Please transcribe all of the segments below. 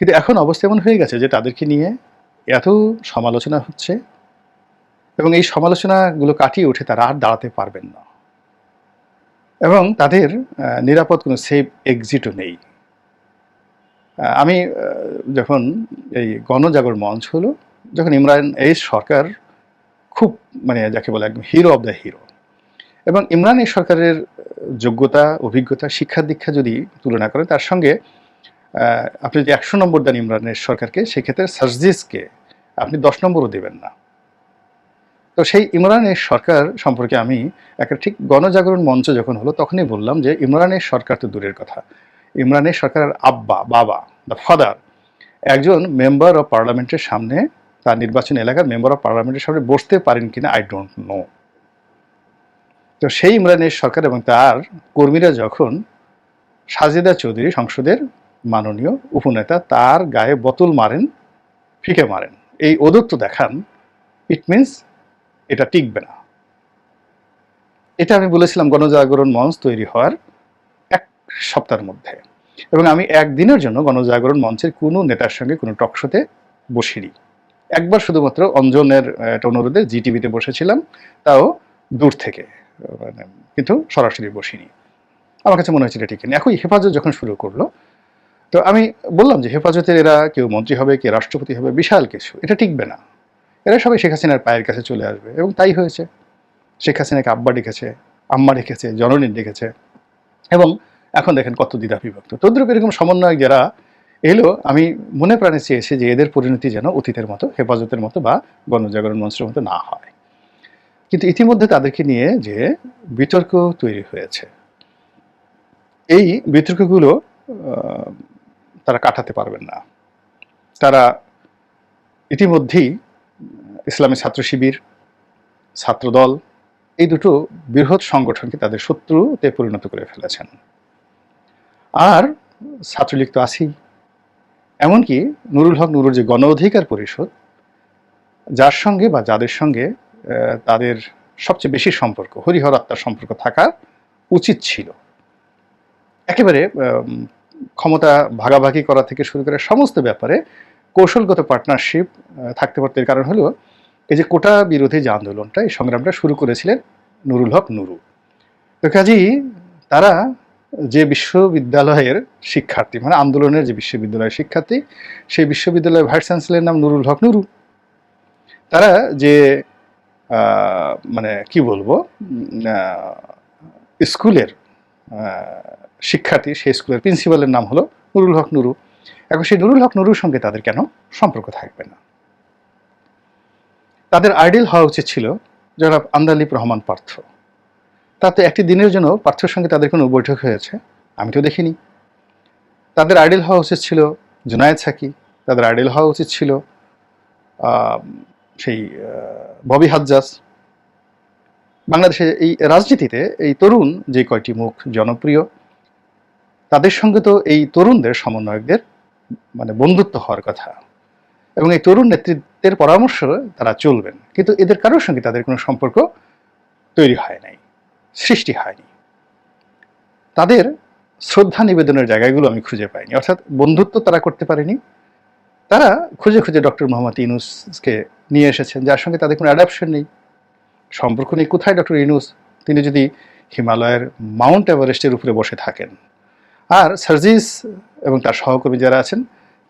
কিন্তু এখন অবস্থা এমন হয়ে গেছে যে তাদেরকে নিয়ে এত সমালোচনা হচ্ছে এবং এই সমালোচনাগুলো কাটিয়ে উঠে তারা আর দাঁড়াতে পারবেন না। এবং তাদের নিরাপদ কোনো সেফ এক্সিটও নেই। আমি যখন এই গণজাগর মঞ্চ হলো, যখন ইমরান এই সরকার খুব মানে যাকে বলে একদম হিরো অব দ্য হিরো এবং ইমরান এই সরকারের যোগ্যতা, অভিজ্ঞতা শিক্ষা দীক্ষা যদি তুলনা করেন, তার সঙ্গে আপনি যদি একশো নম্বর দেন ইমরানের সরকারকে, সেক্ষেত্রে সার্জিসকে আপনি দশ নম্বরও দেবেন না। তো সেই ইমরানের সরকার সম্পর্কে আমি একটা ঠিক গণজাগরণ মঞ্চ যখন হলো, তখনই বললাম যে ইমরানের সরকার তো দূরের কথা। ইমরানের সরকারের আব্বা, বাবা দ্য ফাদার একজন মেম্বার অফ পার্লামেন্টের সামনে তার নির্বাচন এলাকার মেম্বার অফ পার্লামেন্টের সামনে বসতে পারেন কিনা আই ডোন্ট নো তো সেই ইমরানের সরকার এবং তার কর্মীরা যখন সাজেদা চৌধুরী সংসদের মাননীয় উপনেতা তার গায়ে বোতল মারেন ফিকে মারেন। এই ওদত্ত দেখান ইট মিনস এটা টিকবে না। এটা আমি বলেছিলাম গণজাগরণ মঞ্চ তৈরি হওয়ার এক সপ্তাহের মধ্যে। এবং আমি একদিনের জন্য গণজাগরণ মঞ্চের কোনো নেতার সঙ্গে কোনো টকশোতে বসিনি। একবার শুধুমাত্র অঞ্জনের একটা অনুরোধে জি টিভিতে বসেছিলাম তাও দূর থেকে মানে, কিন্তু সরাসরি বসিনি। আমার কাছে মনে হয়েছিল ঠিক নেই একই হেফাজত যখন শুরু করল তো আমি বললাম যে হেফাজতের এরা কেউ মন্ত্রী হবে, কে রাষ্ট্রপতি হবে, বিশাল কিছু। এটা টিকবে না। এরা সবাই শেখ হাসিনার পায়ের কাছে চলে আসবে এবং তাই হয়েছে। শেখ হাসিনাকে আব্বা ডেকেছে, আম্মা ডেকেছে, জননী ডেকেছে এবং এখন দেখেন কত দ্বিধা বিভক্ত তদ্রুপ এরকম সমন্বয়ক যারা এলো, আমি মনে প্রাণে চেয়েছি যে এদের পরিণতি যেন অতীতের মতো, হেফাজতের মতো বা গণজাগরণ মঞ্চের মতো না হয়। কিন্তু ইতিমধ্যে তাদেরকে নিয়ে যে বিতর্ক তৈরি হয়েছে। এই বিতর্কগুলো তারা কাটাতে পারবেন না। তারা ইতিমধ্যেই ইসলামী ছাত্র শিবির ছাত্রদল এই দুটো বৃহৎ সংগঠনকে তাদের শত্রুতে পরিণত করে ফেলেছেন। আর ছাত্রলীগ তো আছেই। এমনকি নুরুল হক নুরুর যে গণ অধিকার পরিষদ, যার সঙ্গে বা যাদের সঙ্গে তাদের সবচেয়ে বেশি সম্পর্ক, হরিহর আত্মার সম্পর্ক থাকা উচিত ছিল। একেবারে ক্ষমতা ভাগাভাগি করা থেকে শুরু করে সমস্ত ব্যাপারে কৌশলগত পার্টনারশিপ থাকতে পারত এর কারণ হলো এই যে কোটা বিরোধী যে আন্দোলনটা, এই সংগ্রামটা শুরু করেছিলেন নুরুল হক নুরু। তো কাজেই তারা যে বিশ্ববিদ্যালয়ের শিক্ষার্থী মানে আন্দোলনের যে বিশ্ববিদ্যালয়ের শিক্ষার্থী, সেই বিশ্ববিদ্যালয়ের ভাইস চ্যান্সেলরের নাম নুরুল হক নুরু। তারা যে মানে কি বলব স্কুলের শিক্ষার্থী সেই স্কুলের প্রিন্সিপালের নাম হলো নুরুল হক নুরু। এখন সেই নুরুল হক নুরুর সঙ্গে তাদের কেন সম্পর্ক থাকবে না? তাদের আইডিয়াল হওয়া উচিত ছিল জনাব আন্দালিপ রহমান পার্থ। তাতে একটি দিনের জন্য পার্থর সঙ্গে তাদের কোনো বৈঠক হয়েছে, আমি তো দেখিনি। তাদের আইডিয়াল হওয়া উচিত ছিল জুনায়েদ সাকি, তাদের আইডিয়াল হওয়া উচিত ছিল সেই ববি হাজ্জাস বাংলাদেশে এই রাজনীতিতে এই তরুণ যে কয়টি মুখ জনপ্রিয় তাদের সঙ্গে তো এই তরুণদের সমন্বয়কদের মানে বন্ধুত্ব হওয়ার কথা। এবং এই তরুণ নেতৃত্বের পরামর্শ তারা চলবেন। কিন্তু এদের কারোর সঙ্গে তাদের কোনো সম্পর্ক তৈরি হয় নাই, সৃষ্টি হয়নি। তাদের শ্রদ্ধা নিবেদনের জায়গাগুলো আমি খুঁজে পাইনি। অর্থাৎ বন্ধুত্ব তারা করতে পারেনি। তারা খুঁজে খুঁজে ডক্টর মোহাম্মদ ইনুসকে নিয়ে এসেছেন, যার সঙ্গে তাদের কোনো অ্যাডাপশন নেই। সম্পর্ক নেই। কোথায় ডক্টর ইনুস তিনি যদি হিমালয়ের মাউন্ট এভারেস্টের উপরে বসে থাকেন। আর সার্জিস এবং তার সহকর্মী যারা আছেন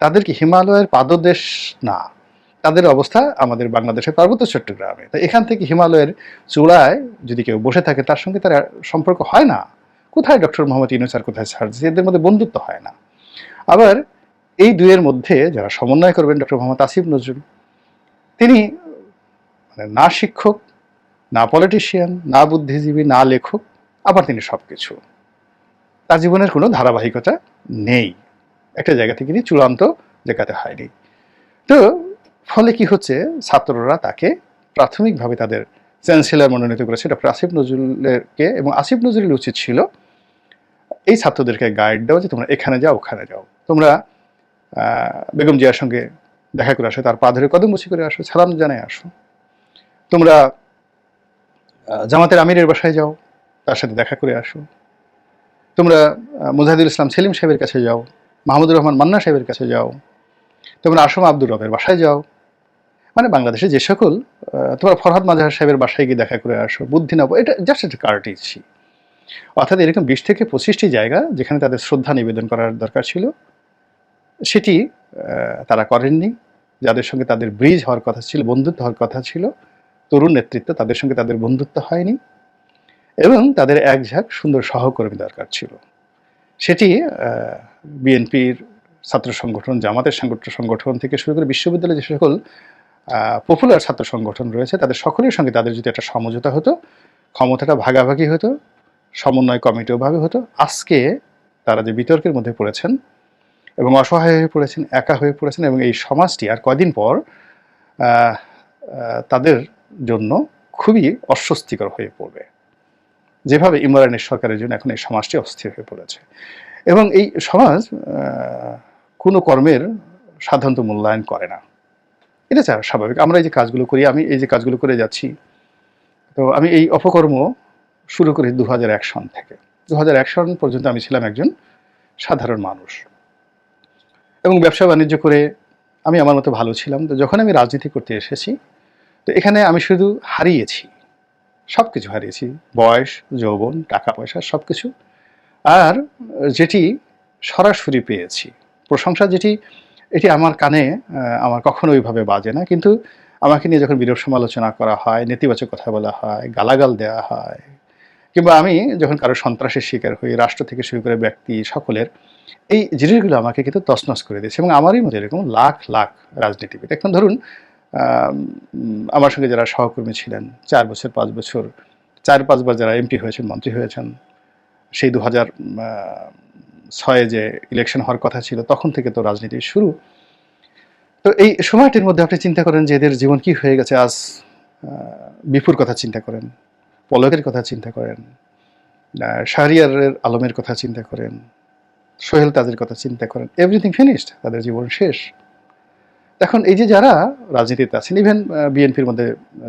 তাদের কি হিমালয়ের পাদদেশ না। তাদের অবস্থা আমাদের বাংলাদেশের পার্বত্য চট্টগ্রামে। তো এখান থেকে হিমালয়ের চূড়ায় যদি কেউ বসে থাকে, তার সঙ্গে তার সম্পর্ক হয় না। কোথায় ডক্টর মোহাম্মদ ইউনুস আর কোথায় সার্জিস? এদের মধ্যে বন্ধুত্ব হয় না। আবার এই দুইয়ের মধ্যে যারা সমন্বয় করবেন ডক্টর মোহাম্মদ আসিফ নজরুল, তিনি মানে না শিক্ষক, না পলিটিশিয়ান না বুদ্ধিজীবী, না লেখক, আবার তিনি সব কিছু তার জীবনের কোনো ধারাবাহিকতা নেই। একটা জায়গা থেকে তিনি চূড়ান্ত জায়গাতে হয়নি। তো ফলে কি হচ্ছে? ছাত্ররা তাকে প্রাথমিকভাবে তাদের চ্যান্সেলর মনোনীত করেছে ডক্টর আসিফ নজরুলেরকে এবং আসিফ নজরুল উচিত ছিল, এই ছাত্রদেরকে গাইড দেওয়া যে তোমরা এখানে যাও, ওখানে যাও। তোমরা বেগম জিয়ার সঙ্গে দেখা করে আসো, তার পা ধরে কদম মুছি করে আসো, সালাম জানায় আসো। তোমরা জামাতের আমিরের বাসায় যাও, তার সাথে দেখা করে আসো। তোমরা মুজাহিদুল ইসলাম সেলিম সাহেবের কাছে যাও, মাহমুদুর রহমান মান্না সাহেবের কাছে যাও, তোমরা আসম আব্দুর রবের বাসায় যাও। মানে বাংলাদেশে যে সকল তোমার ফরহাদ মাজাহার সাহেবের বাসায় গিয়ে দেখা করে আসো, বুদ্ধি নব এটা জাস্ট একটা কার্টিসি অর্থাৎ এরকম বিশ থেকে পঁচিশটি জায়গা যেখানে তাদের শ্রদ্ধা নিবেদন করার দরকার ছিল, সেটি তারা করেননি। যাদের সঙ্গে তাদের ব্রিজ হওয়ার কথা ছিল, বন্ধুত্ব হওয়ার কথা ছিল, তরুণ নেতৃত্ব তাদের সঙ্গে তাদের বন্ধুত্ব হয়নি। এবং তাদের এক ঝাঁক সুন্দর সহকর্মী দরকার ছিল। সেটি বিএনপির ছাত্র সংগঠন, জামাতের সংগঠন সংগঠন থেকে শুরু করে বিশ্ববিদ্যালয়ে যে সকল পপুলার ছাত্র সংগঠন রয়েছে, তাদের সকলের সঙ্গে তাদের যদি একটা সমঝোতা হতো, ক্ষমতাটা ভাগাভাগি হতো, সমন্বয় কমিটিও ভাবে হতো, আজকে তারা যে বিতর্কের মধ্যে পড়েছেন এবং অসহায় হয়ে পড়েছেন, একা হয়ে পড়েছেন এবং এই সমাজটি আর কয়দিন পর তাদের জন্য খুবই অস্বস্তিকর হয়ে পড়বে। যেভাবে ইমরানের সরকারের জন্য এখন এই সমাজটি অস্থির হয়ে পড়েছে। এবং এই সমাজ কোনো কর্মের সাধারণত মূল্যায়ন করে না। এটা যা স্বাভাবিক। আমরা এই যে কাজগুলো করি, আমি এই যে কাজগুলো করে যাচ্ছি, তো আমি এই অপকর্ম শুরু করি দু হাজার এক সন থেকে। দু হাজার এক সন পর্যন্ত আমি ছিলাম একজন সাধারণ মানুষ। এবং ব্যবসা বাণিজ্য করে আমি আমার মতো ভালো ছিলাম। তো যখন আমি রাজনীতি করতে এসেছি, তো এখানে আমি শুধু হারিয়েছি। সব কিছু হারিয়েছি। বয়স, যৌবন টাকা পয়সা সব কিছু আর যেটি সরাসরি পেয়েছি। প্রশংসা যেটি, এটি আমার কানে আমার কখনো ওইভাবে বাজে না। কিন্তু আমাকে নিয়ে যখন বিরূপ সমালোচনা করা হয়, নেতিবাচক কথা বলা হয়, গালাগাল দেওয়া হয়, কিংবা আমি যখন কারও সন্ত্রাসের শিকার হই, রাষ্ট্র থেকে শুরু করে ব্যক্তি, সকলের, এই জিনিসগুলো আমাকে কিন্তু তছনছ করে দিয়েছে। এবং আমারই মধ্যে এরকম লাখ লাখ রাজনীতিবিদ। এখন ধরুন আমার সঙ্গে যারা সহকর্মী ছিলেন, চার বছর, পাঁচ বছর, চার পাঁচবার যারা এমপি হয়েছেন, মন্ত্রী হয়েছেন, সেই দু হাজার ছয়ে যে ইলেকশন হওয়ার কথা ছিল, তখন থেকে তো রাজনীতি শুরু। তো এই সময়টির মধ্যে আপনি চিন্তা করেন যে এদের জীবন কি হয়ে গেছে? আজ বিপুর কথা চিন্তা করেন, পলকের কথা চিন্তা করেন শাহরিয়ারের আলমের কথা চিন্তা করেন, সোহেল তাজের কথা চিন্তা করেন এভরিথিং ফিনিশড তাদের জীবন শেষ। এখন এই যে যারা রাজনীতিতে আছেন ইভেন বিএনপির মধ্যে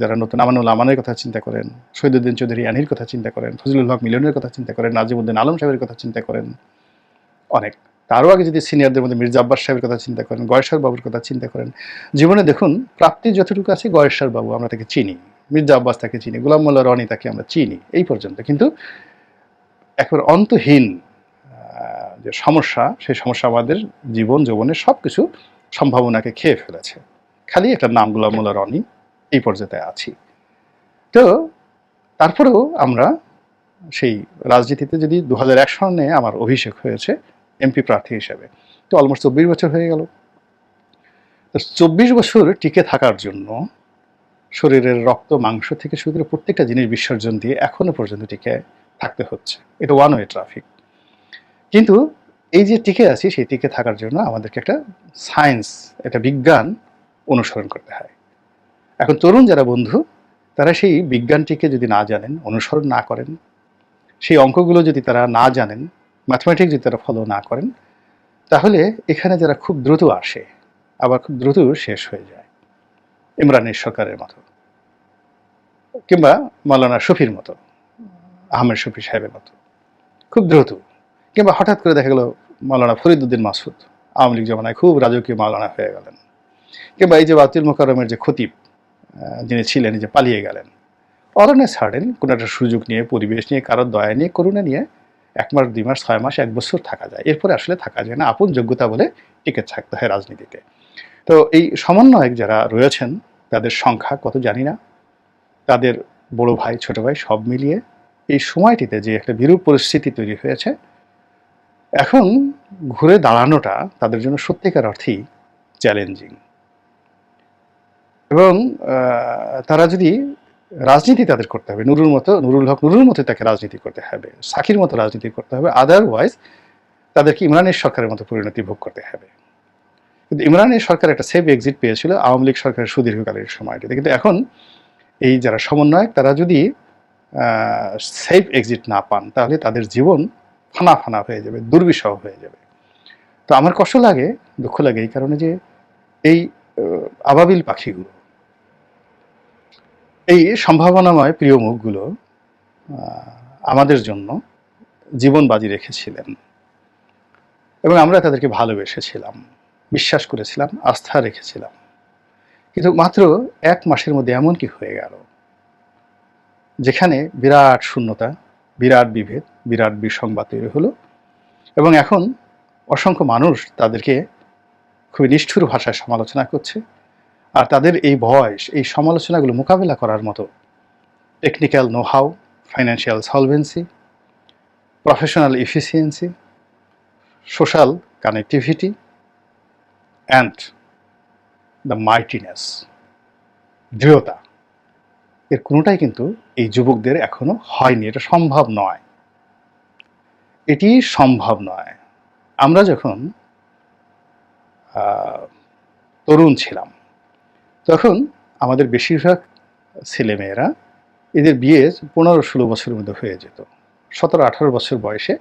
যারা নতুন, আমানুল আমানের কথা চিন্তা করেন, শহীদুদ্দিন চৌধুরী আনির কথা চিন্তা করেন, ফজলুল হক মিলনের কথা চিন্তা করেন নাজিমুদ্দিন আলম সাহেবের কথা চিন্তা করেন, অনেক। তারও আগে যদি সিনিয়রদের মধ্যে মির্জা আব্বাস সাহেবের কথা চিন্তা করেন গয়েশ্বর বাবুর কথা চিন্তা করেন, জীবনে দেখুন, প্রাপ্তি যতটুকু আছে গয়েশ্বর বাবু, আমরা তাকে চিনি। মির্জা আব্বাস তাকে চিনি, গোলাম মোল্লা রনি তাকে আমরা চিনি, এই পর্যন্ত। কিন্তু একবার অন্তহীন যে সমস্যা, সেই সমস্যা আমাদের জীবন, যৌবনের সব কিছু সম্ভাবনাকে খেয়ে ফেলেছে। খালি একটা নাম গোলাম মোল্লা রনি এই পর্যায়ে আছি। তো তারপরেও আমরা সেই রাজনীতিতে যদি দু হাজার এক সনে আমার অভিষেক হয়েছে এমপি প্রার্থী হিসেবে তো অলমোস্ট চব্বিশ বছর হয়ে গেল। তো চব্বিশ বছর টিকে থাকার জন্য শরীরের রক্ত মাংস থেকে শুরু করে প্রত্যেকটা জিনিস বিসর্জন দিয়ে এখনও পর্যন্ত টিকে থাকতে হচ্ছে। এটা ওয়ান ওয়ে ট্রাফিক কিন্তু এই যে টিকে আছি, সেই টিকে থাকার জন্য আমাদেরকে একটা সায়েন্স, একটা বিজ্ঞান অনুসরণ করতে হয়। এখন তরুণ যারা বন্ধু, তারা সেই বিজ্ঞানটিকে যদি না জানেন, অনুসরণ না করেন, সেই অঙ্কগুলো যদি তারা না জানেন ম্যাথমেটিক্স যদি তারা ফলো না করেন, তাহলে এখানে যারা খুব দ্রুত আসে, আবার খুব দ্রুত শেষ হয়ে যায়। ইমরানের সরকারের মতো। কিংবা মৌলানা শফির মতো, আহমেদ শফি সাহেবের মতো। খুব দ্রুত। কিংবা হঠাৎ করে দেখা গেল মৌলানা ফরিদুদ্দিন মাসুদ আওয়ামী লীগ জমানায় খুব রাজকীয় মাওলানা হয়ে গেলেন। কিংবা এই যে বাতিল মোকারমের যে খতিব যিনি ছিলেন যে পালিয়ে গেলেন, অরণ্যে ছাড়েন, কোনো একটা সুযোগ নিয়ে, পরিবেশ নিয়ে কারোর দয়া নিয়ে, করুণা নিয়ে, এক মাস, দুই মাস, ছয় মাস, এক বছর থাকা যায়। এরপরে আসলে থাকা যায় না, আপন যোগ্যতা বলে টিকে থাকতে হয় রাজনীতিতে। তো এই সমন্বয়ক যারা রয়েছেন, তাদের সংখ্যা কত জানি না। তাদের বড় ভাই, ছোট ভাই সব মিলিয়ে এই সময়টিতে যে একটা বিরূপ পরিস্থিতি তৈরি হয়েছে এখন ঘুরে দাঁড়ানোটা তাদের জন্য সত্যিকার অর্থেই চ্যালেঞ্জিং এবং তারা যদি রাজনীতি তাদের করতে হবে নুরুর মতো, নুরুল হক নুরুর মতো তাকে রাজনীতি করতে হবে, সাকির মতো রাজনীতি করতে হবে আদারওয়াইজ তাদেরকে ইমরানের সরকারের মতো পরিণতি ভোগ করতে হবে। কিন্তু ইমরানের সরকার একটা সেফ এক্সিট পেয়েছিল আওয়ামী লীগ সরকারের সুদীর্ঘকালের সময়টিতে। কিন্তু এখন এই যারা সমন্বয়ক, তারা যদি সেফ এক্সিট না পান, তাহলে তাদের জীবন ফানা ফানা হয়ে যাবে, দুর্বিষহ হয়ে যাবে। তো আমার কষ্ট লাগে, দুঃখ লাগে এই কারণে যে এই আবাবিল পাখিগুলো, এই সম্ভাবনাময় প্রিয় মুখগুলো আমাদের জন্য জীবন বাজি রেখেছিলেন এবং আমরা তাদেরকে ভালোবেসেছিলাম, বিশ্বাস করেছিলাম, আস্থা রেখেছিলাম। কিন্তু মাত্র এক মাসের মধ্যে এমন কি হয়ে গেল, যেখানে বিরাট শূন্যতা, বিরাট বিভেদ বিরাট বিসংবাদ তৈরি হলো। এবং এখন অসংখ্য মানুষ তাদেরকে খুবই নিষ্ঠুর ভাষায় সমালোচনা করছে। আর তাদের এই বয়স, এই সমালোচনাগুলো মোকাবেলা করার মতো technical know how financial solvency professional efficiency social connectivity and the mightiness দৃঢ়তা। এর কোনোটাই কিন্তু এই যুবকদের এখনও হয়নি, এটা সম্ভব নয়। এটি সম্ভব নয়। আমরা যখন তরুণ ছিলাম, তখন আমাদের বেশিরভাগ ছেলেমেয়েরা এদের বিয়ে পনেরো ষোলো বছরের মধ্যে হয়ে যেত। সতেরো আঠারো বছর বয়সে